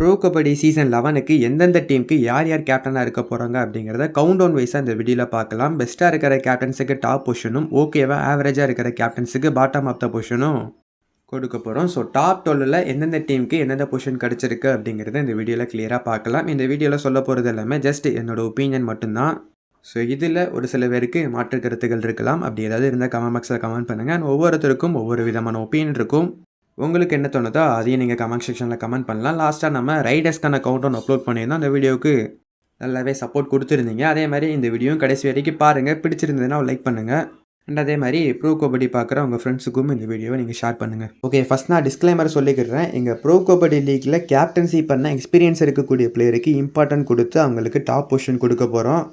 Bro kabaddi season லெவனுக்கு எந்தெந்த டீமுக்கு யார் யார் கேப்டனாக இருக்க போகிறாங்க அப்படிங்கிறத கவுண்ட் டவுன் வைஸாக இந்த வீடியோவில் பார்க்கலாம். பெஸ்ட்டாக இருக்கிற கேப்டன்ஸுக்கு டாப் பொஷனும் ஓகேவா ஆவரேஜாக இருக்கிற கேப்டன்ஸுக்கு பாட்டம் ஆஃப் த பொஷனும் கொடுக்க போகிறோம் ஸோ டாப் டுவெல்லில் எந்தெந்த டீமுக்கு எந்தெந்த பொசிஷன் கிடச்சிருக்கு அப்படிங்கிறத இந்த வீடியோவில் கிளியராக பார்க்கலாம். இந்த வீடியோவில் சொல்ல போகிறது எல்லாமே ஜஸ்ட் என்னோடய ஒப்பீனியன் மட்டும்தான். ஸோ இதில் ஒரு சில பேருக்கு மாற்று கருத்துக்கள் இருக்கலாம். அப்படி ஏதாவது இருந்தால் கமெண்ட் பாக்ஸில் கமெண்ட் பண்ணுங்கள் அண்ட் ஒவ்வொருத்தருக்கும் ஒவ்வொரு விதமான ஒப்பீனியன் இருக்கும். உங்களுக்கு என்ன தோணுதோ அதையும் நீங்கள் கமெண்ட் செக்ஷனில் கமெண்ட் பண்ணலாம். லாஸ்ட்டாக நம்ம ரைடர்ஸ்க்கான கவுண்ட் ஒன் அப்லோட் பண்ணியிருந்தோம். அந்த வீடியோவுக்கு நல்லாவே சப்போர்ட் கொடுத்துருந்தீங்க. அதே மாதிரி இந்த வீடியோவும் கடைசி வரைக்கும் பாருங்கள் பிடிச்சிருந்ததுன்னா லைக் பண்ணுங்கள் அண்ட் அதே மாதிரி ப்ரோ கபடி பார்க்குற உங்கள் ஃப்ரெண்ட்ஸுக்கும் இந்த வீடியோவை நீங்கள் ஷேர் பண்ணுங்கள் ஓகே ஃபஸ்ட் நான் டிஸ்க்ளைமர் சொல்லிக்கிறேன். எங்கள் ப்ரோ கபடி லீக்கில் கேப்டன்சி பண்ண எக்ஸ்பீரியன்ஸ் இருக்கக்கூடிய பிளேயருக்கு இம்பார்ட்டன்ட் கொடுத்து அவங்களுக்கு டாப் பொசிஷன் கொடுக்க போகிறோம்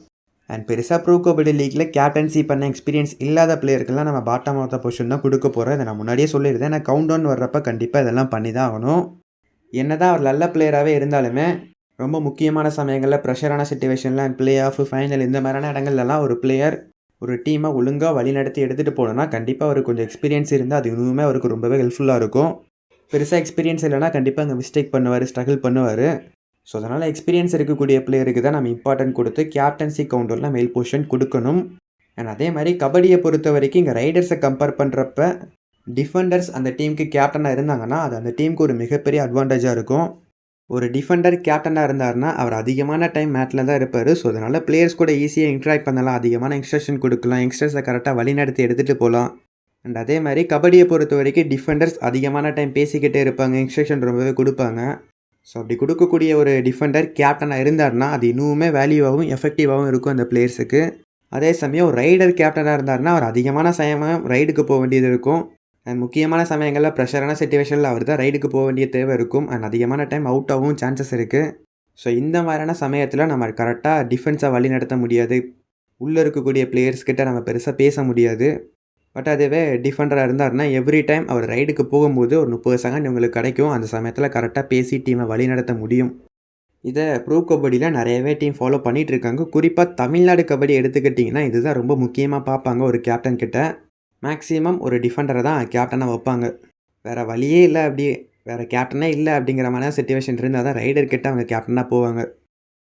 அண்ட் பெருசாக ப்ரோ கபடி லீக்கில் கேப்டன்சி பண்ண எக்ஸ்பீரியன்ஸ் இல்லாத பிளேயருக்கெல்லாம் நம்ம பாட்டம் ஆஃப் த பொசிஷன் தான் கொடுக்க போகிறோம் இதை நான் முன்னாடியே சொல்லியிருந்தேன். நான் கவுண்ட் டவுன் வர்றப்ப கண்டிப்பாக இதெல்லாம் பண்ணி தான் ஆகணும். என்ன தான் அவர் நல்ல பிளேயராகவே இருந்தாலுமே ரொம்ப முக்கியமான சமயங்களில் ப்ரெஷரான சுச்சுவேஷனில் அண்ட் பிளே ஆஃப் ஃபைனல் இந்த மாதிரியான இடங்கள்லாம் ஒரு பிளேயர் ஒரு டீமை ஒழுங்காக வழிநடத்தி எடுத்துகிட்டு போகணுன்னா கண்டிப்பாக அவருக்கு கொஞ்சம் எக்ஸ்பீரியன்ஸ் இருந்தால் அது இன்னுமே அவருக்கு ரொம்பவே ஹெல்ப்ஃபுல்லாக இருக்கும். பெருசாக எக்ஸ்பீரியன்ஸ் இல்லைனா கண்டிப்பாக அங்கே மிஸ்டேக் பண்ணுவார் ஸ்ட்ரகிள் பண்ணுவார். ஸோ அதனால் எக்ஸ்பீரியன்ஸ் இருக்கக்கூடிய பிளேயருக்கு தான் நம்ம இம்பார்ட்டன்ட் கொடுத்து கேப்டன்சி கவுண்டரில் மேல் பொசிஷன் கொடுக்கணும். அண்ட் அதே மாதிரி கபடியை பொறுத்த வரைக்கும் இங்கே ரைடர்ஸை கம்பேர் பண்ணுறப்ப டிஃபெண்டர்ஸ் அந்த டீமுக்கு கேப்டனாக இருந்தாங்கன்னா அது அந்த டீமுக்கு ஒரு மிகப்பெரிய அட்வான்டேஜாக இருக்கும். ஒரு டிஃபெண்டர் கேப்டனாக இருந்தாருன்னா அவர் அதிகமான டைம் மேட்டில் தான் இருப்பார். ஸோ அதனால் பிளேயர்ஸ் கூட ஈஸியாக இன்ட்ராக்ட் பண்ணலாம். அதிகமான இன்ஸ்ட்ரக்ஷன் கொடுக்கலாம். யங்ஸ்டர்ஸை கரெக்டாக வழிநடத்தி எடுத்துகிட்டு போகலாம். அண்ட் அதே மாதிரி கபடியை பொறுத்த வரைக்கும் டிஃபெண்டர்ஸ் அதிகமான டைம் பேசிக்கிட்டே இருப்பாங்க. இன்ஸ்ட்ரக்ஷன் ரொம்பவே கொடுப்பாங்க. ஸோ அப்படி கொடுக்கக்கூடிய ஒரு டிஃபெண்டர் கேப்டனாக இருந்தார்னா அது இன்னுமே வேல்யூவாகவும் எஃபெக்டிவாகவும் இருக்கும் அந்த பிளேயர்ஸுக்கு அதே சமயம் ஒரு ரைடர் கேப்டனாக இருந்தார்னா அவர் அதிகமான சமயம் ரைடுக்கு போக வேண்டியது இருக்கும். அண்ட் முக்கியமான சமயங்களில் ப்ரெஷரான சுச்சுவேஷனில் அவர் தான் ரைடுக்கு போக வேண்டிய தேவை இருக்கும். அண்ட் அதிகமான டைம் அவுட் ஆகவும் சான்சஸ் இருக்குது ஸோ இந்த மாதிரியான சமயத்தில் நம்ம கரெக்டாக டிஃபென்ஸை வழி நடத்த முடியாது. உள்ளே இருக்கக்கூடிய பிளேயர்ஸ்கிட்ட நம்ம பெருசாக பேச முடியாது. பட் அதுவே டிஃபெண்டராக இருந்தாருன்னா எவ்ரி டைம் அவர் ரைடுக்கு போகும்போது ஒரு முப்பது செகண்ட் உங்களுக்கு கிடைக்கும். அந்த சமயத்தில் கரெக்டாக பேசி டீமை வழி நடத்த முடியும். இதை ப்ரோ கபடியில் நிறையவே டீம் ஃபாலோ பண்ணிகிட்டு இருக்காங்க குறிப்பாக தமிழ்நாடு கபடி எடுத்துக்கிட்டிங்கன்னா இதுதான் ரொம்ப முக்கியமாக பார்ப்பாங்க ஒரு கேப்டன் கிட்ட. மேக்ஸிமம் ஒரு டிஃபெண்டரை தான் கேப்டனாக வைப்பாங்க. வேறு வழியே இல்லை அப்படி வேறு கேப்டனே இல்லை அப்படிங்கிற மாதிரி சுச்சுவேஷன் இருந்தால் தான் ரைடர் கிட்ட அவங்க கேப்டனாக போவாங்க.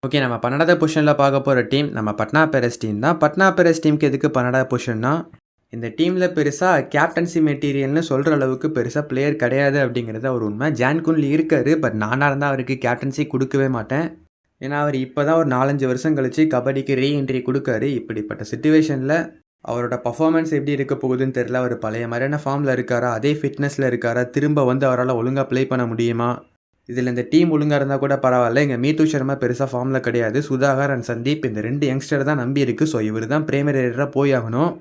ஓகே நம்ம பன்னெண்டாவது பொசிஷனில் பார்க்க போகிற டீம் நம்ம பட்னா பெரஸ் டீம் தான். பட்னா பெரஸ் டீமுக்கு எதுக்கு பன்னெண்டாவது பொசிஷன்னா இந்த டீமில் பெருசாக கேப்டன்சி மெட்டீரியல்னு சொல்கிற அளவுக்கு பெருசாக பிளேயர் கிடையாது அப்படிங்கிறது அவர் உண்மை. ஜான்குன்லி இருக்கார் பட் நானாக இருந்தால் அவருக்கு கேப்டன்சி கொடுக்கவே மாட்டேன். ஏன்னா அவர் இப்போ தான் ஒரு நாலஞ்சு வருஷம் கழித்து கபடிக்கு ரீஎன்ட்ரி கொடுக்காரு. இப்படிப்பட்ட சுச்சுவேஷனில் அவரோட பர்ஃபார்மன்ஸ் எப்படி இருக்க போகுதுன்னு தெரில அவர் பழைய மாதிரியான ஃபார்மில் இருக்காரா? அதே ஃபிட்னஸில் இருக்காரா? திரும்ப வந்து அவரால் ஒழுங்காக ப்ளே பண்ண முடியுமா? இதில் இந்த டீம் ஒழுங்காக இருந்தால் கூட பரவாயில்ல. எங்கள் மீத்து சர்மா பெருசாக ஃபார்மில் கிடையாது. சுதாகர் அண்ட் சந்தீப் இந்த ரெண்டு யங்ஸ்டர் தான் நம்பி இருக்குது ஸோ இவர் தான் பிரேமரேராக போய் ஆகணும்.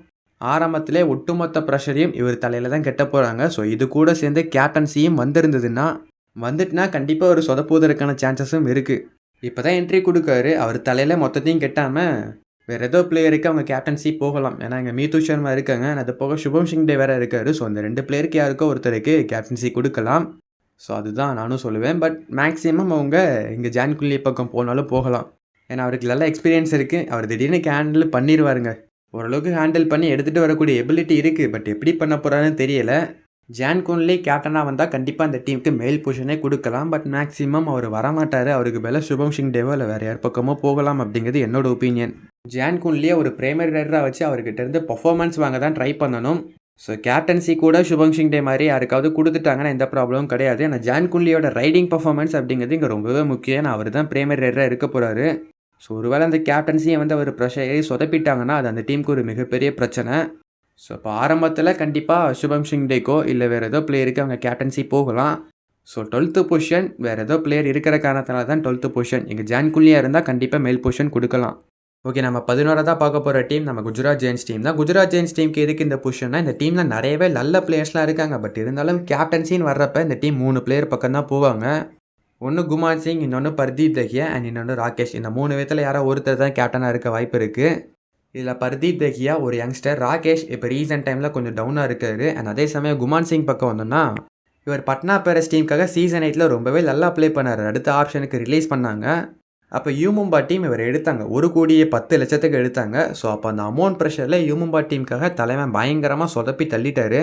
ஆரம்பத்திலே ஒட்டுமொத்த ப்ரெஷரையும் இவர் தலையில் தான் கெட்ட போகிறாங்க ஸோ இது கூட சேர்ந்து கேப்டன்சியும் வந்திருந்ததுன்னா வந்துட்டுனா கண்டிப்பாக ஒரு சொதப்புவதற்கான சான்சஸும் இருக்குது இப்போ தான் என்ட்ரி கொடுக்காரு. அவர் தலையில் மொத்தத்தையும் கெட்டாமல் வேறு ஏதோ பிளேயருக்கு அவங்க கேப்டன்சி போகலாம். ஏன்னா இங்கே மீது சர்மா இருக்காங்க. அது போக சுபம் சிங் டே வேறு இருக்காரு. ஸோ அந்த ரெண்டு பிளேயருக்கு யாருக்கோ ஒருத்தருக்கு கேப்டன்சி கொடுக்கலாம். ஸோ அதுதான் நானும் சொல்லுவேன். பட் மேக்ஸிமம் அவங்க இங்கே ஜான்குள்ளி பக்கம் போனாலும் போகலாம். ஏன்னா அவருக்கு நல்ல எக்ஸ்பீரியன்ஸ் இருக்குது அவர் திடீர்னு கேண்டில் பண்ணிடுவாருங்க ஓரளவுக்கு ஹேண்டில் பண்ணி எடுத்துகிட்டு வரக்கூடிய எபிலிட்டி இருக்குது பட் எப்படி பண்ண போகிறான்னு தெரியல. ஜான் குன்லி கேப்டனாக வந்தால் கண்டிப்பாக அந்த டீமுக்கு மேல் பொசிஷனே கொடுக்கலாம். பட் மேக்ஸிமம் அவர் வரமாட்டார். அவருக்கு மேலே சுபம் சிங் டேவோ இல்லை வேறு யார் பக்கமோ போகலாம் அப்படிங்கிறது என்னோட ஒப்பீனியன் ஜான் குன்லியை ஒரு பிரைமரி ரைடராக வச்சு அவர்கிட்ட இருந்து பர்ஃபார்மன்ஸ் வாங்க தான் ட்ரை பண்ணணும். ஸோ கேப்டன்சி கூட சுபம் சிங் டே மாதிரி யாருக்காவது கொடுத்துட்டாங்கன்னா எந்த ப்ராப்ளமும் கிடையாது. ஆனால் ஜான் குன்லியோட ரைடிங் பர்ஃபார்மன்ஸ் அப்படிங்கிறது இங்கே ரொம்பவே முக்கியம். அவர் தான் பிரைமரி ரைடராக இருக்க போகிறாரு ஸோ ஒருவேளை அந்த கேப்டன்சியை வந்து அவர் ப்ரெஷரை சொதப்பிட்டாங்கன்னா அது அந்த டீமுக்கு ஒரு மிகப்பெரிய பிரச்சனை. ஸோ இப்போ ஆரம்பத்தில் கண்டிப்பாக சுபம் சிங் டேக்கோ இல்லை வேறு ஏதோ பிளேயருக்கு அவங்க கேப்டன்சி போகலாம். ஸோ டுவெல்த்து பொசிஷன் வேறு ஏதோ பிளேயர் இருக்கிற காரணத்தினால தான் டுவெல்த்து பொசிஷன் இங்கே ஜான்குள்ளியாக இருந்தால் கண்டிப்பாக மேல் பொசிஷன் கொடுக்கலாம். ஓகே நம்ம பதினோராதாக பார்க்க போகிற டீம் நம்ம குஜராத் ஜெயின்ஸ் டீம் தான். குஜராத் ஜெயின்ஸ் டீமுக்கு எதுக்கு இந்த பொசிஷன்னா இந்த டீமில் நிறையவே நல்ல பிளேயர்ஸ்லாம் இருக்காங்க. பட் இருந்தாலும் கேப்டன்சின்னு வர்றப்ப இந்த டீம் மூணு பிளேயர் பக்கம் தான் போவாங்க. ஒன்று குமார் சிங் இன்னொன்று பர்தீப் தஹியா அண்ட் இன்னொன்று ராகேஷ். இந்த மூணு விதத்தில் யாரோ ஒருத்தர் தான் கேப்டனாக இருக்க வாய்ப்பு இருக்குது இதில் பர்தீப் தஹியா ஒரு யங்ஸ்டர் ராகேஷ் இப்போ ரீசெண்ட் டைமில் கொஞ்சம் டவுனாக இருக்காரு. அண்ட் அதே சமயம் குமான் சிங் பக்கம் வந்தோம்னா இவர் பட்னா பேரஸ் டீமுக்காக சீசன் எயிட்டில் ரொம்பவே நல்லா ப்ளே பண்ணார். அடுத்த ஆப்ஷனுக்கு ரிலீஸ் பண்ணாங்க. அப்போ யூமும்பா டீம் இவர் எடுத்தாங்க. ஒரு கோடியே பத்து லட்சத்துக்கு எடுத்தாங்க. ஸோ அப்போ அந்த அமௌண்ட் ப்ரெஷரில் யூமும்பா டீமுக்காக தலைவன் பயங்கரமாக சொதப்பி தள்ளிட்டாரு.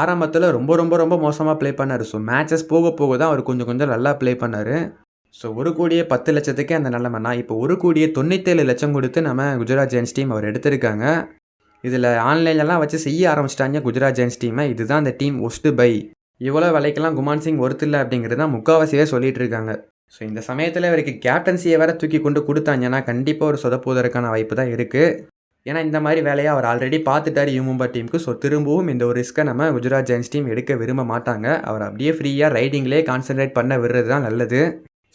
ஆரம்பத்தில் ரொம்ப ரொம்ப ரொம்ப மோசமாக ப்ளே பண்ணார். ஸோ மேட்சஸ் போக போக தான் அவர் கொஞ்சம் கொஞ்சம் நல்லா ப்ளே பண்ணார். ஸோ ஒரு கோடியே பத்து லட்சத்துக்கே அந்த நிலமைனா இப்போ ஒரு கோடியே தொண்ணூத்தேழு லட்சம் கொடுத்து நம்ம குஜராத் ஜெயின்ஸ் டீம் அவர் எடுத்திருக்காங்க. இதில் ஆன்லைன்லலாம் வச்சு செய்ய ஆரம்பிச்சிட்டாங்க குஜராத் ஜெயின்ஸ் டீமை. இதுதான் அந்த டீம் ஒஸ்ட்டு பை. இவ்வளோ விலைக்கெல்லாம் குமான் சிங் ஒருத்து அப்படிங்கிறது தான் முக்கால்வாசியே சொல்லிட்டு இருக்காங்க. ஸோ இந்த சமயத்தில் இவருக்கு கேப்டன்சியை வேறு தூக்கி கொண்டு கொடுத்தாங்கன்னா கண்டிப்பாக ஒரு சொதப்புவதற்கான வாய்ப்பு தான் இருக்குது ஏன்னா இந்த மாதிரி வேலையை அவர் ஆல்ரெடி பார்த்துட்டார் யூமும்பா டீமுக்கு. ஸோ திரும்பவும் இந்த ஒரு ரிஸ்க்கை நம்ம குஜராத் ஜெயின்ஸ் டீம் எடுக்க விரும்ப மாட்டாங்க. அவர் அப்படியே ஃப்ரீயாக ரைடிங்லேயே கான்சென்ட்ரேட் பண்ண விடுறது தான் நல்லது.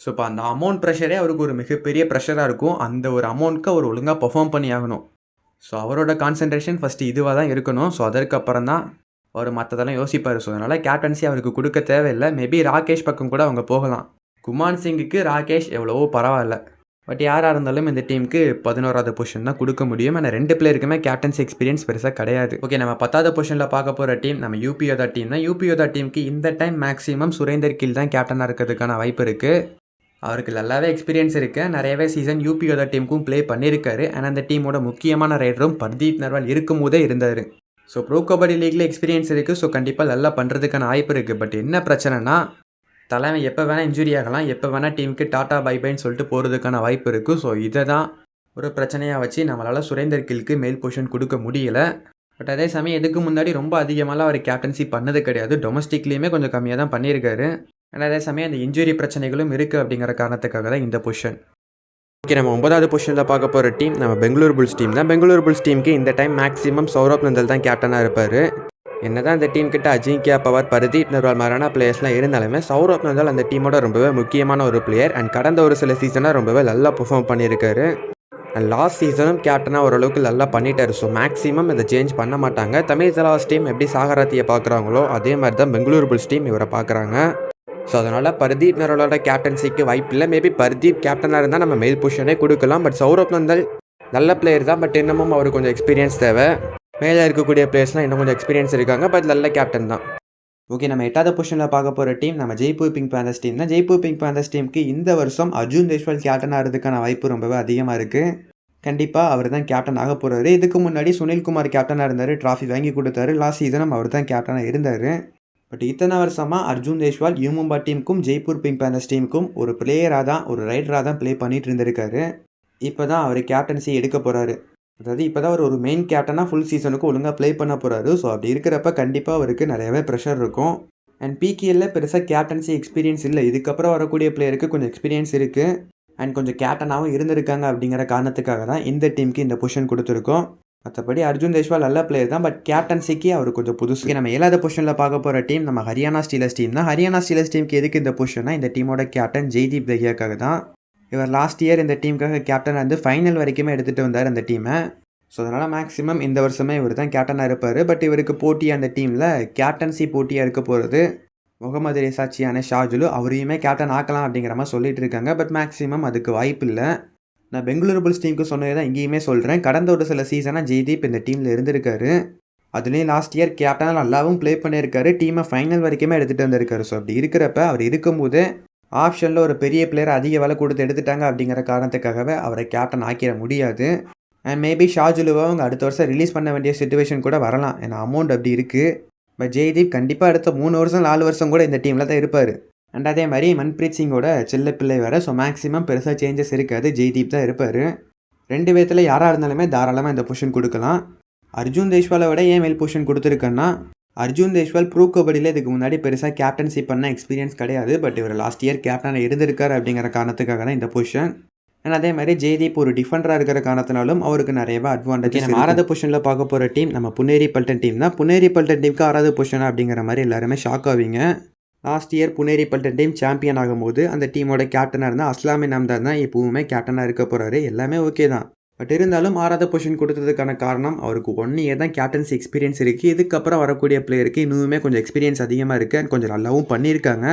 ஸோ இப்போ அந்த அமௌண்ட் ப்ரெஷரே அவருக்கு ஒரு மிகப்பெரிய ப்ரெஷராக இருக்கும். அந்த ஒரு அமௌண்ட்க்கு அவர் ஒழுங்காக பர்ஃபார்ம் பண்ணி ஆகணும். ஸோ அவரோட கான்சென்ட்ரேஷன் ஃபஸ்ட்டு இதுவாக தான் இருக்கணும். ஸோ அதற்கப்புறம் தான் அவர் மற்றதெல்லாம் யோசிப்பார். ஸோ அதனால் கேப்டன்சி அவருக்கு கொடுக்க தேவையில்லை. மேபி ராகேஷ் பக்கம் கூட அவங்க போகலாம். குமான் சிங்குக்கு ராகேஷ் எவ்வளவோ பரவாயில்ல. பட் யாராக இருந்தாலும் இந்த டீமுக்கு பதினோராவது பொசிஷன் தான் கொடுக்க முடியும். ஆனால் ரெண்டு பிளேருக்குமே கேப்டன்சி எக்ஸ்பீரியன்ஸ் பெருசாக கிடையாது. ஓகே நம்ம பத்தாவது பொசிஷனில் பார்க்க போகிற டீம் நம்ம யூபியோதா டீம் தான். யூபியோதா டீமுக்கு இந்த டைம் மேக்ஸிமம் சுரேந்தர் கீழ் தான் கேப்டனாக இருக்கிறதுக்கான வாய்ப்பு இருக்குது அவருக்கு நல்லாவே எக்ஸ்பீரியன்ஸ் இருக்குது நிறையவே சீசன் யூபியோதா டீமுக்கும் ப்ளே பண்ணியிருக்காரு. ஆனால் அந்த டீமோட முக்கியமான ரைடரும் பர்தீப் நர்வால் இருக்கும் போதே இருந்தார். ஸோ ப்ரோ கபடி லீக்ல எக்ஸ்பீரியன்ஸ் இருக்குது ஸோ கண்டிப்பாக நல்லா பண்ணுறதுக்கான வாய்ப்பு இருக்குது பட் என்ன பிரச்சனைனா தலைவன் எப்போ வேணால் இன்ஜுரி ஆகலாம் எப்போ வேணால் டீமுக்கு டாட்டா பை பைன்னு சொல்லிட்டு போகிறதுக்கான வாய்ப்பு இருக்குது ஸோ இதை தான் ஒரு பிரச்சனையாக வச்சு நம்மளால் சுரேந்தர் கில்க்கு மேல் பொசிஷன் கொடுக்க முடியல. பட் அதே சமயம் இதுக்கு முன்னாடி ரொம்ப அதிகமாகலாம் அவர் கேப்டன்சி பண்ணது கிடையாது. டொமஸ்டிக்லேயுமே கொஞ்சம் கம்மியாக தான் பண்ணியிருக்காரு. ஆனால் அதே சமயம் அந்த இன்ஜுரி பிரச்சனைகளும் இருக்குது அப்படிங்கிற காரணத்துக்காக தான் இந்த பொசிஷன் ஓகே நம்ம ஒன்பதாவது பொசிஷனில் பார்க்க போகிற டீம் நம்ம பெங்களூர் புல்ஸ் டீம் தான். பெங்களூர் புல்ஸ் டீமுக்கு இந்த டைம் மேக்ஸிமம் சௌரப் நந்தல் தான் கேப்டனாக இருப்பார். என்னதான் இந்த டீம் கிட்ட அஜிங்கியா பவர் பரதீப் நர்வால் மாதிரியான பிளேயர்ஸ்லாம் இருந்தாலுமே சௌரப் நந்தால் அந்த டீமோட ரொம்பவே முக்கியமான ஒரு பிளேயர் அண்ட் கடந்த ஒரு சில சீசனாக ரொம்பவே நல்லா பெர்ஃபார்ம் பண்ணியிருக்காரு. அண்ட் லாஸ்ட் சீசனும் கேப்டனாக ஓரளவுக்கு நல்லா பண்ணிட்டாரு. ஸோ மேக்ஸிமம் இதை சேஞ்ச் பண்ண மாட்டாங்க. தமிழ் தலாஸ் டீம் எப்படி சாகராத்தியை பார்க்குறாங்களோ அதே மாதிரி தான் பெங்களூர் புல்ஸ் டீம் இவரை பார்க்குறாங்க. ஸோ அதனால் பர்தீப் நரோலோட கேப்டன்சிக்கு வாய்ப்பு இல்லை. மேபி பர்தீப் கேப்டனாக இருந்தால் நம்ம மெயில் பொசிஷனே கொடுக்கலாம். பட் சௌரப் நந்தல் நல்ல பிளேயர் தான். பட் இன்னமும் அவருக்கு கொஞ்சம் எக்ஸ்பீரியன்ஸ் தேவை. மேலே இருக்கக்கூடிய பிளேயர்ஸ்லாம் இன்னும் கொஞ்சம் எக்ஸ்பீரியன்ஸ் இருக்காங்க பட் நல்ல கேப்டன் தான். ஓகே நம்ம எட்டாவது பொசிஷனில் பார்க்க போகிற டீம் நம்ம ஜெய்ப்பூர் பிங்க் பேந்தர்ஸ் டீம் தான். ஜெய்ப்பூர் பிங்க் பேந்தர்ஸ் டீமுக்கு இந்த வருஷம் அர்ஜுன் தேஷ்வால் கேப்டன் ஆகிறதுக்கான வாய்ப்பு ரொம்பவே அதிகமாக இருக்குது கண்டிப்பாக அவர் தான் கேப்டன் ஆக போகிறாரு இதுக்கு முன்னாடி சுனில்குமார் கேப்டனாக இருந்தார் ட்ராஃபி வாங்கி கொடுத்தாரு. லாஸ்ட் சீசனும் அவர் தான் கேப்டனாக இருந்தார். பட் இத்தனை வருஷமாக அர்ஜுன் தேஷ்வால் யூமும்பா டீமுக்கும் ஜெய்ப்பூர் பிங்க் பேந்தர்ஸ் டீமுக்கும் ஒரு பிளேயராக தான் ஒரு ரைடராக தான் ப்ளே பண்ணிகிட்டு இருந்திருக்காரு. இப்போ தான் அவர் கேப்டன்சி எடுக்க போகிறாரு அதாவது இப்போ தான் அவர் ஒரு மெயின் கேப்டனாக ஃபுல் சீசனுக்கு ஒழுங்காக ப்ளே பண்ண போகிறாரு ஸோ அப்படி இருக்கிறப்ப கண்டிப்பாக அவருக்கு நிறையவே ப்ரெஷர் இருக்கும். அண்ட் பிகேல பெருசாக கேப்டன்சி எக்ஸ்பீரியன்ஸ் இல்லை. இதுக்கப்புறம் வரக்கூடிய பிளேயருக்கு கொஞ்சம் எக்ஸ்பீரியன்ஸ் இருக்குது அண்ட் கொஞ்சம் கேப்டனாகவும் இருந்திருக்காங்க அப்படிங்கிற காரணத்துக்காக தான் இந்த டீமுக்கு இந்த பொசிஷன் கொடுத்துருக்கோம். மற்றபடி அர்ஜுன் தேஷ்வால் நல்ல பிளேயர் தான். பட் கேப்டன்சிக்கு அவர் கொஞ்சம் புதுசு. நம்ம ஏழாத பொசிஷனில் பார்க்க போகிற டீம் நம்ம ஹரியானா ஸ்டீலர்ஸ் டீம் தான். ஹரியானா ஸ்டீலர்ஸ் டீமுக்கு எதுக்கு இந்த பொசிஷன்னா இந்த டீமோட கேப்டன் ஜெய்தீப் தஹியாக்காக தான். இவர் லாஸ்ட் இயர் இந்த டீமுக்காக கேப்டன் வந்து ஃபைனல் வரைக்குமே எடுத்துகிட்டு வந்தார் அந்த டீமை ஸோ அதனால் மேக்ஸிமம் இந்த வருஷமே இவர் தான் கேப்டனாக இருப்பார். பட் இவருக்கு போட்டி அந்த டீமில் கேப்டன்சி போட்டியாக இருக்க போகிறது முகமது ரேசாச்சியான ஷாஜுலு அவரையுமே கேப்டன் ஆக்கலாம் அப்படிங்கிற மாதிரி சொல்லிட்டு இருக்காங்க. பட் மேக்ஸிமம் அதுக்கு வாய்ப்பு இல்லை. நான் பெங்களூரு புல்ஸ் டீமுக்கு சொன்னது தான் இங்கேயுமே சொல்கிறேன் கடந்த ஒரு சில சீசனாக ஜெய்தீப் இந்த டீமில் இருந்திருக்காரு. அதுலேயும் லாஸ்ட் இயர் கேப்டனாக நல்லாவும் ப்ளே பண்ணியிருக்காரு. டீமை ஃபைனல் வரைக்குமே எடுத்துகிட்டு வந்திருக்காரு. ஸோ அப்படி இருக்கிறப்ப அவர் இருக்கும்போது ஆப்ஷனில் ஒரு பெரிய பிளேயர் அதிக விலை கொடுத்து எடுத்துட்டாங்க அப்படிங்கிற காரணத்துக்காகவே அவரை கேப்டன் ஆக்கிட முடியாது. அண்ட் மேபி ஷாஜுலுவை அவங்க அடுத்த வருஷம் ரிலீஸ் பண்ண வேண்டிய சுச்சுவேஷன் கூட வரலாம். ஏன்னா அமௌண்ட் அப்படி இருக்குது பட் ஜெய்தீப் கண்டிப்பாக அடுத்த மூணு வருஷம் நாலு வருஷம் கூட இந்த டீமில் தான் இருப்பார். அண்ட் அதே மாதிரி மன்பிரீத் சிங்கோட செல்ல பிள்ளை வேறு. ஸோ மேக்ஸிமம் பெருசாக சேஞ்சஸ் இருக்காது. ஜெய்தீப் தான் இருப்பார். ரெண்டு பேர்த்தில் யாராக இருந்தாலுமே தாராளமாக இந்த பொஷன் கொடுக்கலாம். அர்ஜுன் தேஷ்வாலை விட ஏன் மேல் பொஷன் கொடுத்துருக்கேன்னா அர்ஜுன் தேஷ்வால் ப்ரூ கபடியில் இதுக்கு முன்னாடி பெருசாக கேப்டன்சி பண்ண எக்ஸ்பீரியன்ஸ் கிடையாது. பட் இவர் லாஸ்ட் இயர் கேப்டனாக இருந்திருக்கார் அப்படிங்கிற காரணத்துக்காக தான் இந்த பொசிஷன் அண்ட் அதே மாதிரி ஜெய்தீப் ஒரு டிஃபெண்டராக இருக்கிற காரணத்தினாலும் அவருக்கு நிறையவே அட்வான்டேஜ் நம்ம ஆறாவது பொசிஷனில் பார்க்க போகிற டீம் நம்ம புனேரி பல்டன் டீம் தான். புனேரி பல்டன் டீமுக்கு ஆறாவது பொசிஷன் அப்படிங்கிற மாதிரி எல்லாருமே ஷாக் ஆவீங்க. Last year Puneri Paltan team champion ஆகும்போது அந்த டீமோட கேப்டனாக இருந்தால் அஸ்லாமி நாம்தார் தான் இப்போவுமே கேப்டனாக இருக்க போகிறாரு எல்லாமே ஓகே தான். பட் இருந்தாலும் ஆறாவது பொசிஷன் கொடுத்ததுக்கான காரணம் அவருக்கு ஒன் இயர் தான் கேப்டன்சி எக்ஸ்பீரியன்ஸ் இருக்குது இதுக்கப்புறம் வரக்கூடிய பிளேயருக்கு இன்னுமே கொஞ்சம் எக்ஸ்பீரியன்ஸ் அதிகமாக இருக்குது அண்ட் கொஞ்சம் நல்லாவும் பண்ணியிருக்காங்க.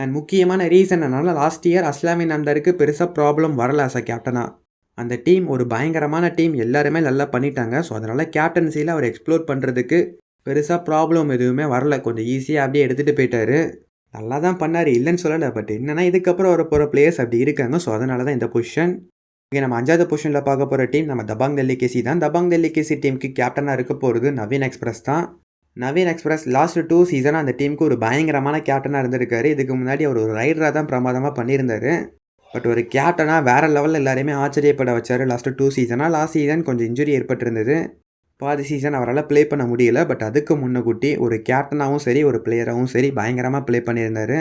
அண்ட் முக்கியமான ரீசன் என்னால் லாஸ்ட் இயர் அஸ்லாமி அந்தருக்கு பெருசாக ப்ராப்ளம் வரல அஸ் அ கேப்டனாக அந்த டீம் ஒரு பயங்கரமான டீம் எல்லாருமே நல்லா பண்ணிட்டாங்க. ஸோ அதனால் கேப்டன்சியில் அவர் எக்ஸ்ப்ளோர் பண்ணுறதுக்கு பெருசாக ப்ராப்ளம் எதுவுமே வரல. கொஞ்சம் ஈஸியாக அப்படியே எடுத்துகிட்டு போயிட்டாரு. நல்லா தான் பண்ணார். இல்லைன்னு சொல்லலை. பட் என்னென்னா இதுக்கப்புறம் வர போகிற பிளேயர்ஸ் அப்படி இருக்காங்க. ஸோ அதனால தான் இந்த பொசிஷன் இங்கே நம்ம அஞ்சாவது பொசிஷனில் பார்க்க போகிற டீம் நம்ம தபாங் டெல்லி கேசி தான். தபாங் டெல்லி கேசி டீமுக்கு கேப்டனாக இருக்க போகிறது நவீன் எக்ஸ்பிரஸ் தான். நவீன் எக்ஸ்பிரஸ் லாஸ்ட் டூ சீசனாக அந்த டீமுக்கு ஒரு பயங்கரமான கேப்டனாக இருந்திருக்காரு. இதுக்கு முன்னாடி அவர் ஒரு ரைடராக தான் பிரமாதமாக பண்ணியிருந்தாரு. பட் ஒரு கேப்டனாக வேறு லெவலில் எல்லாருமே ஆச்சரியப்பட வச்சார் லாஸ்ட்டு டூ சீசனாக லாஸ்ட் சீசன் கொஞ்சம் இன்ஜுரி ஏற்பட்டிருந்தது. பாதி சீசன் அவரால் ப்ளே பண்ண முடியல. பட் அதுக்கு முன்னக்கூட்டி ஒரு கேப்டனாகவும் சரி ஒரு பிளேயராகவும் சரி பயங்கரமாக ப்ளே பண்ணியிருந்தார்.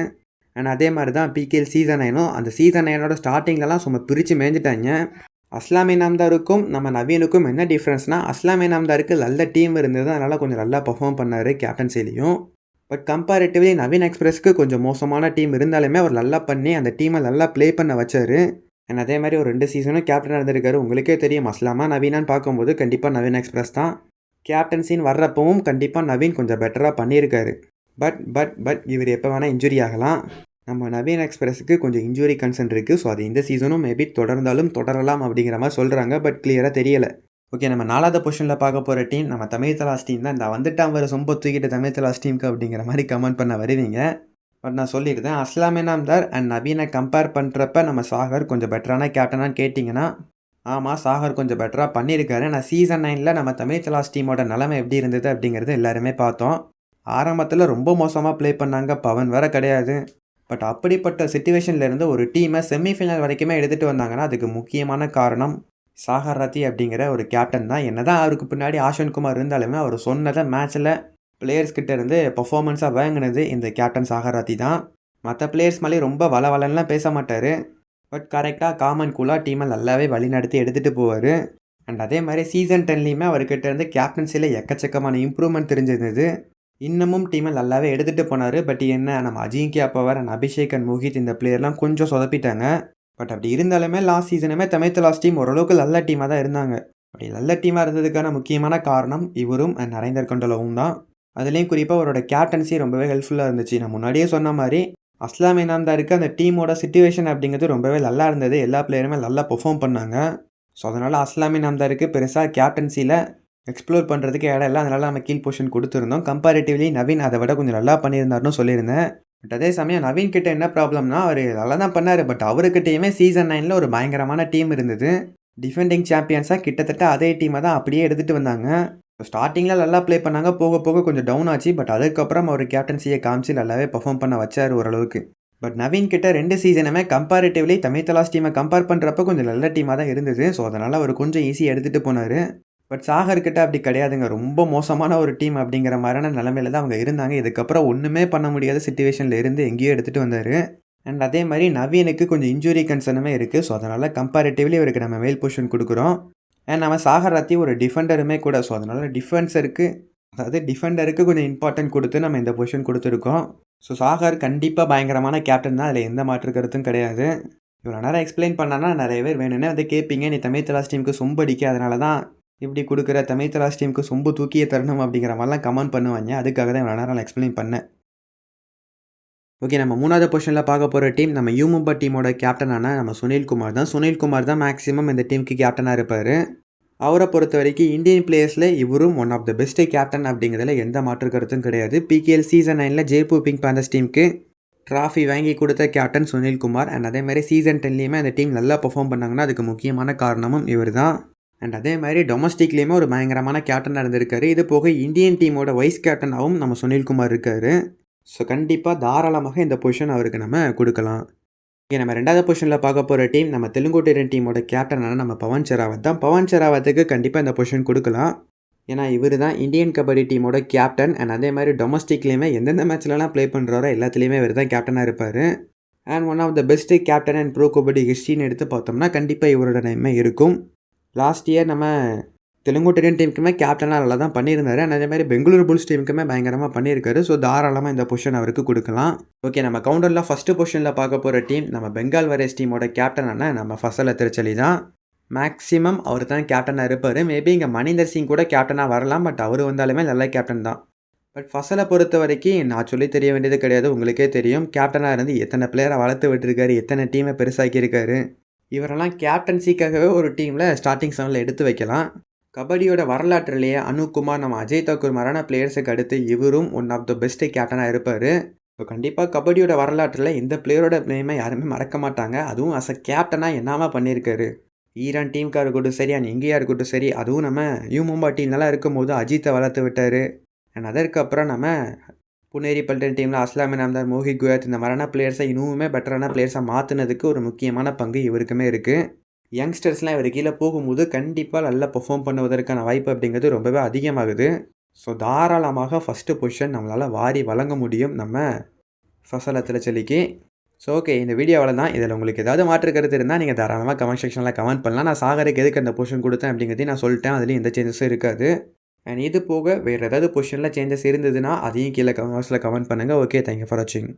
அண்ட் அதே மாதிரி தான் பிகேஎல் சீசன் நைனும் அந்த சீசன் நைனோட ஸ்டார்டிங்லலாம் சும்மா பிரித்து மேய்ஞ்சிட்டாங்க அஸ்லாமி நாம்தாருக்கும் நம்ம நவீனுக்கும் என்ன டிஃப்ரென்ஸ்னால் அஸ்லாமி நாம்தாருக்கு நல்ல டீம் இருந்தது. அதனால் கொஞ்சம் நல்லா பர்ஃபார்ம் பண்ணார் கேப்டன்சிலையும் பட் கம்பேரிட்டிவ்லி நவீன் எக்ஸ்பிரஸ்க்கு கொஞ்சம் மோசமான டீம் இருந்தாலுமே அவர் நல்லா பண்ணி அந்த டீமை நல்லா ப்ளே பண்ண வச்சார். அண்ட் அதே மாதிரி ஒரு ரெண்டு சீசனும் கேப்டனாக இருந்திருக்காரு உங்களுக்கே தெரியும் அஸ்லாமா நவீனான்னு பார்க்கும்போது கண்டிப்பாக நவீன் எக்ஸ்பிரஸ் தான். கேப்டன்சின்னு வர்றப்பவும் கண்டிப்பாக நவீன் கொஞ்சம் பெட்டராக பண்ணியிருக்காரு. பட் பட் பட் இவர் எப்போ வேணால் இன்ஜுரி ஆகலாம். நம்ம நவீன் எக்ஸ்பிரஸுக்கு கொஞ்சம் இன்ஜுரி கன்சர்ன் இருக்குது ஸோ அது இந்த சீசனும் மேபி தொடர்ந்தாலும் தொடரலாம் அப்படிங்கிற மாதிரி சொல்கிறாங்க பட் கிளியராக தெரியலை. ஓகே நம்ம நாலாவது பொசிஷனில் பார்க்க போகிற டீம் நம்ம தமிழ் தலாஸ் டீம் தான். இந்த வந்துட்டான் வர சொம்ப தூக்கிட்டு தமிழ் தலாஸ் டீமுக்கு அப்படிங்கிற மாதிரி கமெண்ட் பண்ண வருவீங்க. பட் நான் சொல்லியிருந்தேன் அஸ்லாமே நாம்தார் அண்ட் நவீனை கம்பேர் பண்ணுறப்ப நம்ம சாகர் கொஞ்சம் பெட்டரான கேப்டனான்னு கேட்டிங்கன்னா ஆமாம் சாகர் கொஞ்சம் பெட்டராக பண்ணியிருக்காரு. நான் சீசன் நைனில் நம்ம தமிழ் தலாஸ் டீமோட நிலமை எப்படி இருந்தது அப்படிங்கிறது எல்லாருமே பார்த்தோம். ஆரம்பத்தில் ரொம்ப மோசமாக ப்ளே பண்ணாங்க. பவன் வேற கிடையாது. பட் அப்படிப்பட்ட சுச்சுவேஷன்லேருந்து ஒரு டீமை செமிஃபைனல் வரைக்குமே எடுத்துகிட்டு வந்தாங்கன்னா அதுக்கு முக்கியமான காரணம் சாகர் ரத்தி அப்படிங்கிற ஒரு கேப்டன் தான். என்ன தான் அவருக்கு பின்னாடி ஆஷன் குமார் இருந்தாலுமே அவர் சொன்னதை மேட்ச்சில் பிளேயர்ஸ் இருந்து பர்ஃபார்மன்ஸாக வாங்கினது இந்த கேப்டன் சாகர் ரத்தி தான். மற்ற பிளேயர்ஸ் மேலே ரொம்ப வளவலன்லாம் பேச மாட்டார். பட் கரெக்டாக காமன் கூலாக டீமை நல்லாவே வழி நடத்தி எடுத்துகிட்டு போவார். அண்ட் அதே மாதிரி சீசன் டென்லேயுமே அவர்கிட்ட இருந்து கேப்டன்சியில் எக்கச்சக்கமான இம்ப்ரூவ்மெண்ட் தெரிஞ்சிருந்தது. இன்னமும் டீமை நல்லாவே எடுத்துகிட்டு போனார். பட் என்ன நம்ம அஜிங்கியா பவர் அண்ட் அபிஷேக் அண்ட் மோஹித் இந்த பிளேயர்லாம் கொஞ்சம் சொதப்பிட்டாங்க. பட் அப்படி இருந்தாலுமே லாஸ்ட் சீசனுமே தமிழ் லாஸ்ட் டீம் ஓரளவுக்கு நல்ல டீமாக தான் இருந்தாங்க. அப்படி நல்ல டீமாக இருந்ததுக்கான முக்கியமான காரணம் இவரும் நரேந்தர் கொண்டலவும் தான். அதுலேயும் குறிப்பாக அவரோட கேப்டன்சி ரொம்பவே ஹெல்ப்ஃபுல்லாக இருந்துச்சு. நான் முன்னாடியே சொன்ன மாதிரி அஸ்லாம் இனாம்தாருக்கு அந்த டீமோட சுச்சுவேஷன் அப்படிங்கிறது ரொம்பவே நல்லா இருந்தது. எல்லா பிளேயருமே நல்லா பெர்ஃபார்ம் பண்ணாங்க. ஸோ அதனால் அஸ்லாமி நாம்தாருக்கு பெருசாக கேப்டன்சியில் எக்ஸ்ப்ளோர் பண்ணுறதுக்கு இடம் இல்லை. அதனால் நம்ம கீழ் போர்ஷன் கொடுத்துருந்தோம். கம்பேரிட்டிவ்லி நவீன் அதை விட கொஞ்சம் நல்லா பண்ணியிருந்தாருன்னு சொல்லியிருந்தேன். பட் அதே சமயம் நவீன் கிட்ட என்ன ப்ராப்ளம்னா அவர் நல்லா தான் பண்ணார். பட் அவருக்கிட்டேயுமே சீசன் நைனில் ஒரு பயங்கரமான டீம் இருந்தது. டிஃபெண்டிங் சாம்பியன்ஸாக கிட்டத்தட்ட அதே டீமை தான் அப்படியே எடுத்துகிட்டு வந்தாங்க. ஸ்டார்டிங்கில் நல்லா ப்ளே பண்ணாங்க. போக போக கொஞ்சம் டவுன் ஆச்சு. பட் அதுக்கப்புறம் அவர் கேப்டன்சியை காமிச்சு நல்லாவே பர்ஃபார்ம் பண்ண வச்சார் ஓரளவுக்கு. பட் நவீன் கிட்ட ரெண்டு சீசனுமே கம்பேரிட்டிவ்லி தமிழ் தலாஸ் டீமை கம்பேர் பண்ணுறப்ப கொஞ்சம் நல்ல டீமாக தான் இருந்தது. ஸோ அதனால் அவர் கொஞ்சம் ஈஸியாக எடுத்துகிட்டு போனார். பட் சாகர்கிட்ட அப்படி கிடையாதுங்க. ரொம்ப மோசமான ஒரு டீம் அப்படிங்கிற மாதிரியான நிலமையில தான் அவங்க இருந்தாங்க. இதுக்கப்புறம் ஒன்றுமே பண்ண முடியாத சுச்சுவேஷனில் இருந்து எங்கேயோ எடுத்துகிட்டு வந்தார். அண்ட் அதே மாதிரி நவீனுக்கு கொஞ்சம் இன்ஜுரி கன்சர்னுமே இருக்குது ஸோ அதனால் கம்பேரிட்டிவ்லி இவருக்கு நம்ம மேல் பொசிஷன் கொடுக்குறோம். அண்ட் நம்ம சாகர் ரத்தி ஒரு டிஃபெண்டருமே கூட. ஸோ அதனால் டிஃபென்ஸருக்கு அதாவது டிஃபெண்டருக்கு கொஞ்சம் இம்பார்ட்டன்ட் கொடுத்து நம்ம இந்த பொசிஷன் கொடுத்துருக்கோம். ஸோ சாகர் கண்டிப்பாக பயங்கரமான கேப்டன் தான். அதில் எந்த மாற்று கருத்தும் கிடையாது. இவ்வளோ நேரம் எக்ஸ்பிளைன் பண்ணான்னா நிறைய பேர் வேணும்னே வந்து கேட்பீங்க நீ தமிழ் தலாஸ் டீமுக்கு சொம்படிக்க அதனால தான் இப்படி கொடுக்குற தமிழ் தலாஸ் டீமுக்கு சொம்பு தூக்கிய தரணும் அப்படிங்கிற மாதிரிலாம் கமெண்ட் பண்ணுவாங்க. அதுக்காக தான் இவ்வளோ நேரம் நான் எக்ஸ்பிளைன் பண்ணேன். ஓகே நம்ம மூணாவது பொசிஷனில் பார்க்க போகிற டீம் நம்ம யூமும்பா டீமோட கேப்டனான நம்ம சுனில்குமார் தான். சுனில்குமார் தான் மேக்ஸிமம் இந்த டீமுக்கு கேப்டனாக இருப்பார். அவரை பொறுத்த வரைக்கும் இந்தியன் பிளேயர்ஸில் இவரும் one of the best captain அப்படிங்கிறதுல எந்த மாற்று கருத்தும் கிடையாது. பிகேஎல் சீசன் நைனில் ஜெய்ப்பூர் பிங்க் பேந்தர்ஸ் டீமுக்கு ட்ராஃபி வாங்கி கொடுத்த கேப்டன் சுனில்குமார் அண்ட் அதேமாதிரி சீசன் டென்லேயுமே அந்த டீம் நல்லா பர்ஃபார்ம் பண்ணாங்கன்னா அதுக்கு முக்கியமான காரணமும் இவர் தான் அண்ட் அதே மாதிரி டொமஸ்டிக்லேயுமே ஒரு பயங்கரமான கேப்டனாக இருந்திருக்காரு இது போக இந்தியன் டீமோட வைஸ் கேப்டனாகவும் நம்ம சுனில்குமார் இருக்கார். ஸோ கண்டிப்பாக தாராளமாக இந்த பொசிஷன் அவருக்கு நம்ம கொடுக்கலாம். இங்கே நம்ம ரெண்டாவது பொசிஷனில் பார்க்க போகிற டீம் நம்ம தெலுங்குட்டேரியன் டீமோட கேப்டனான நம்ம பவன் ஷெராவத் தான். பவன் ஷெராவத்துக்கு கண்டிப்பாக இந்த பொசிஷன் கொடுக்கலாம். ஏன்னா இவர் தான் இந்தியன் கபடி டீமோட கேப்டன் அண்ட் அதே மாதிரி டொமஸ்டிக்லேயுமே எந்தெந்த மேட்ச்லலாம் ப்ளே பண்ணுறாரோ எல்லாத்துலேயுமே இவர் தான் கேப்டனாக இருப்பார். And one of the best captain and pro kabaddi ஹிஸ்ட்ரின்னு எடுத்து பார்த்தோம்னா கண்டிப்பாக இவரோட நேமே இருக்கும். லாஸ்ட் இயர் நம்ம தெலுங்கு தெலுங்குட்டேரியன் டீமுக்குமே கேப்டனாக நல்லா தான் பண்ணியிருந்தாரு. அண்ட் அதே மாதிரி பெங்களூரு புல்ஸ் டீமுக்குமே பயங்கரமாக பண்ணியிருக்காரு. ஸோ தாராளமாக இந்த பொசிஷன் அவருக்கு கொடுக்கலாம். ஓகே நம்ம கவுண்டரில் ஃபஸ்ட்டு பொசிஷனில் பார்க்க போகிற டீம் நம்ம பெங்கால் வரேஸ் டீமோட கேப்டனான நம்ம ஃபசல திருச்சலி தான். மேக்ஸிமம் அவர் தான் கேப்டனாக இருப்பார். மேபி இங்கே மணிந்தர் சிங் கூட கேப்டனாக வரலாம். பட் அவர் வந்தாலுமே நல்ல கேப்டன் தான். பட் ஃபசலை பொறுத்த வரைக்கும் நான் சொல்லி தெரிய வேண்டியது கிடையாது. உங்களுக்கே தெரியும். கேப்டனாக இருந்து எத்தனை பிளேயரை வளர்த்து விட்டுருக்காரு. எத்தனை டீமை பெருசாக்கியிருக்காரு. இவரெல்லாம் கேப்டன்சிக்காகவே ஒரு டீமில் ஸ்டார்டிங் செவனில் எடுத்து வைக்கலாம். கபடியோட வரலாற்றிலேயே அனுகுமார் நம்ம அஜய் தாக்கூர் மரண பிளேயர்ஸுக்கு அடுத்து இவரும் ஒன் ஆஃப் த பெஸ்ட்டு கேப்டனாக இருப்பார். இப்போ கண்டிப்பாக கபடியோட வரலாற்றில் இந்த பிளேயரோட நேமை யாருமே மறக்க மாட்டாங்க. அதுவும் அஸ் அ கேப்டனாக என்னமா பண்ணியிருக்காரு? ஈரான் டீமுக்காக இருக்கட்டும் சரி அண்ட் இங்கேயா இருக்கட்டும் சரி அதுவும் நம்ம யூ மும்பா டீம்லாம் இருக்கும்போது அஜித்தை வளர்த்து விட்டார். அண்ட் அதற்கப்புறம் நம்ம புனேரி பல்டன் டீமில் அஸ்லாமின் அம்தார் மோஹித் குயாத் இந்த மாதிரியான பிளேயர்ஸை இன்னுமே பெட்டரான பிளேயர்ஸாக மாற்றினதுக்கு ஒரு முக்கியமான பங்கு இவருக்குமே இருக்குது யங்ஸ்டர்ஸ்லாம் இவர் கீழே போகும்போது கண்டிப்பாக நல்லா பெர்ஃபார்ம் பண்ணுவதற்கான வாய்ப்பு அப்படிங்கிறது ரொம்பவே அதிகமாகுது. ஸோ தாராளமாக ஃபஸ்ட்டு பொசிஷன் நம்மளால் வாரி வழங்க முடியும் நம்ம ஃபசலத்தில் செல்லிக்கு. ஸோ ஓகே இந்த வீடியோவில் தான் இதில் உங்களுக்கு ஏதாவது மாற்று கருத்து இருந்தால் நீங்கள் தாராளமாக கமெண்ட் செக்ஷனில் கமெண்ட் பண்ணலாம். நான் சாகருக்கு எதுக்கு அந்த பொசிஷன் கொடுத்தேன் அப்படிங்கிறதையும் நான் சொல்லிட்டேன். அதுலேயும் எந்த சேஞ்சஸும் இருக்காது. அண்ட் இது போக வேறு ஏதாவது பொசிஷனில் சேஞ்சஸ் இருந்ததுன்னா அதையும் கீழே கமெண்ட்ஸில் கமெண்ட் பண்ணுங்கள் ஓகே தேங்க்யூ ஃபார் வாட்சிங்